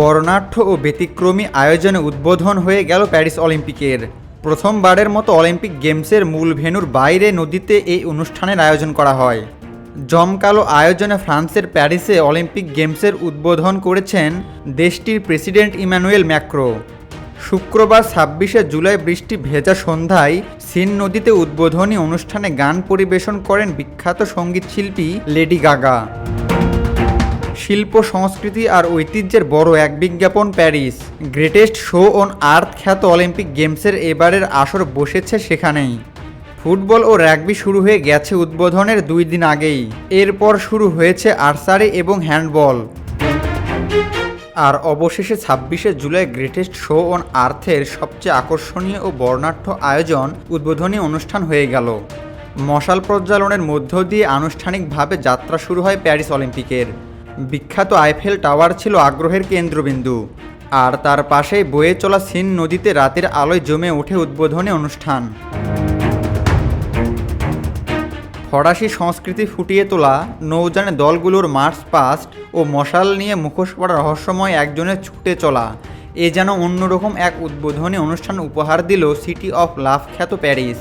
বর্ণাঢ্য ও ব্যতিক্রমী আয়োজনে উদ্বোধন হয়ে গেল প্যারিস অলিম্পিকের। প্রথমবারের মতো অলিম্পিক গেমসের মূল ভেনুর বাইরে নদীতে এই অনুষ্ঠানের আয়োজন করা হয়। জমকালো আয়োজনে ফ্রান্সের প্যারিসে অলিম্পিক গেমসের উদ্বোধন করেছেন দেশটির প্রেসিডেন্ট ইমানুয়েল ম্যাক্রো। শুক্রবার ছাব্বিশে জুলাই বৃষ্টি ভেজা সন্ধ্যায় সিন নদীতে উদ্বোধনী অনুষ্ঠানে গান পরিবেশন করেন বিখ্যাত সঙ্গীতশিল্পী লেডি গাগা। শিল্প, সংস্কৃতি আর ঐতিহ্যের বড় এক বিজ্ঞাপন Paris. Greatest show on earth খ্যাত অলিম্পিক গেমসের এবারের আসর বসেছে সেখানেই। ফুটবল ও রাগবি শুরু হয়ে গেছে উদ্বোধনের দুই দিন আগেই। এরপর শুরু হয়েছে আর্সারি এবং হ্যান্ডবল। আর অবশেষে ছাব্বিশে জুলাই গ্রেটেস্ট শো অন আর্থের সবচেয়ে আকর্ষণীয় ও বর্ণাঢ্য আয়োজন উদ্বোধনী অনুষ্ঠান হয়ে গেল। মশাল প্রজ্বালনের মধ্য দিয়ে আনুষ্ঠানিকভাবে যাত্রা শুরু হয় প্যারিস অলিম্পিকের। বিখ্যাত আইফেল টাওয়ার ছিল আগ্রহের কেন্দ্রবিন্দু। আর তার পাশেই বয়ে চলা সিন নদীতে রাতের আলোয় জমে ওঠে উদ্বোধনী অনুষ্ঠান। ফরাসি সংস্কৃতি ফুটিয়ে তোলা, নৌযানে দলগুলোর মার্চ পাস্ট ও মশাল নিয়ে মুখোশ পড়া রহস্যময় একজনের ছুটে চলা, এ যেন অন্যরকম এক উদ্বোধনী অনুষ্ঠান উপহার দিল সিটি অফ লাভ খ্যাত প্যারিস।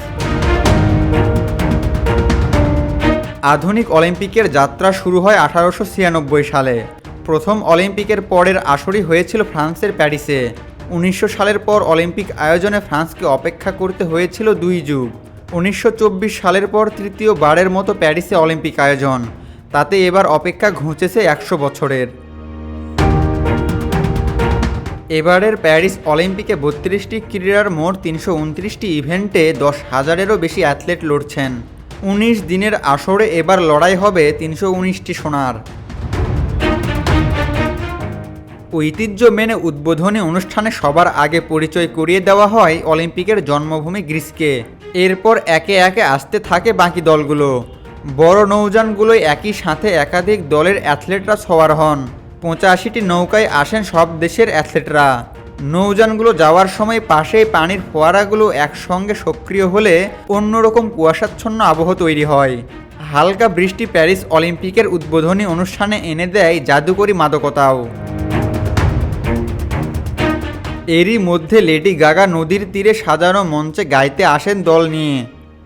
আধুনিক অলিম্পিকের যাত্রা শুরু হয় আঠারোশো ছিয়ানব্বই সালে। প্রথম অলিম্পিকের পরের আসরই হয়েছিল ফ্রান্সের প্যারিসে। উনিশশো সালের পর অলিম্পিক আয়োজনে ফ্রান্সকে অপেক্ষা করতে হয়েছিল দুই যুগ। উনিশশো চব্বিশ সালের পর তৃতীয় বারের মতো প্যারিসে অলিম্পিক আয়োজন। তাতে এবার অপেক্ষা ঘুঁচেছে একশো বছরের। এবারের প্যারিস অলিম্পিকে বত্রিশটি ক্রীড়ার মোট তিনশো ইভেন্টে দশ হাজারেরও বেশি অ্যাথলেট লড়ছেন। উনিশ দিনের আসরে এবার লড়াই হবে তিনশো উনিশটি সোনার। ঐতিহ্য মেনে উদ্বোধনী অনুষ্ঠানে সবার আগে পরিচয় করিয়ে দেওয়া হয় অলিম্পিকের জন্মভূমি গ্রিসকে। এরপর একে একে আসতে থাকে বাকি দলগুলো। বড় নৌযানগুলোয় একই সাথে একাধিক দলের অ্যাথলেটরা সওয়ার হন। পঁচাশিটি নৌকায় আসেন সব দেশের অ্যাথলেটরা। নৌযানগুলো যাওয়ার সময় পাশেই পানির ফোয়ারাগুলো একসঙ্গে সক্রিয় হলে অন্যরকম কুয়াশাচ্ছন্ন আবহ তৈরি হয়। হালকা বৃষ্টি প্যারিস অলিম্পিকের উদ্বোধনী অনুষ্ঠানে এনে দেয় জাদুকরী মাদকতাও। এরই মধ্যে লেডি গাগা নদীর তীরে সাজানো মঞ্চে গাইতে আসেন দল নিয়ে।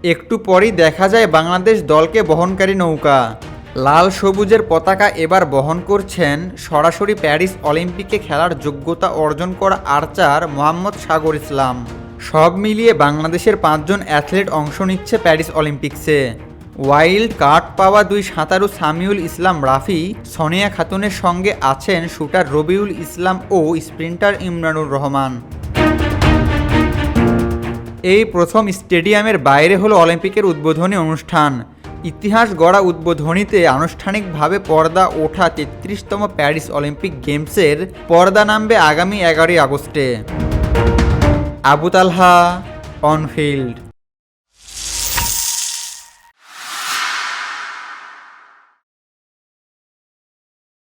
একটু পরই দেখা যায় বাংলাদেশ দলকে বহনকারী নৌকা। লাল সবুজের পতাকা এবার বহন করছেন সরাসরি প্যারিস অলিম্পিকে খেলার যোগ্যতা অর্জন করা আর্চার মোহাম্মদ সাগর ইসলাম। সব মিলিয়ে বাংলাদেশের পাঁচজন অ্যাথলেট অংশ নিচ্ছে প্যারিস অলিম্পিক্সে। ওয়াইল্ড কার্ড পাওয়া দুই সাঁতারু সামিউল ইসলাম রাফি, সোনিয়া খাতুনের সঙ্গে আছেন শুটার রবিউল ইসলাম ও স্প্রিন্টার ইমরানুর রহমান। এই প্রথম স্টেডিয়ামের বাইরে হলো অলিম্পিকের উদ্বোধনী অনুষ্ঠান। ইতিহাস গড়া উদ্বোধনীতে আনুষ্ঠানিকভাবে পর্দা ওঠা তেত্রিশতম প্যারিস অলিম্পিক গেমসের পর্দা নামবে আগামী এগারোই আগস্টে। আবু তালহা অনফিল্ড।